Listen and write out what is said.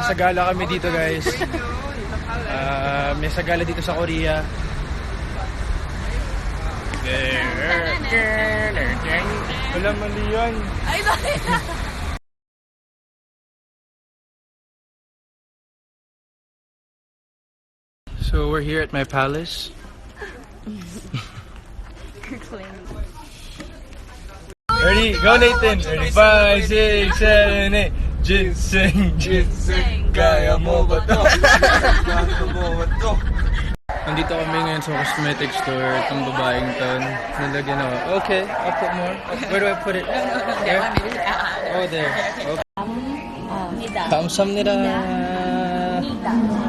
kami dito guys. Ah, may sagala dito sa Korea. Wala mali yan. Ay, bakit? So we're here at my palace. Ready? Go Nathan! Ready? Five, six, seven, eight. Ginseng, ginseng, kaya mo ba to? Kaya mo ba to? Nandito kami ngayon sa cosmetic store. Itong babaeng to. Nilagyan ako. Okay, I'll put more. Where do I put it? No, no, no. There? Oh, there. Okay. Thumbs up nila. Nida.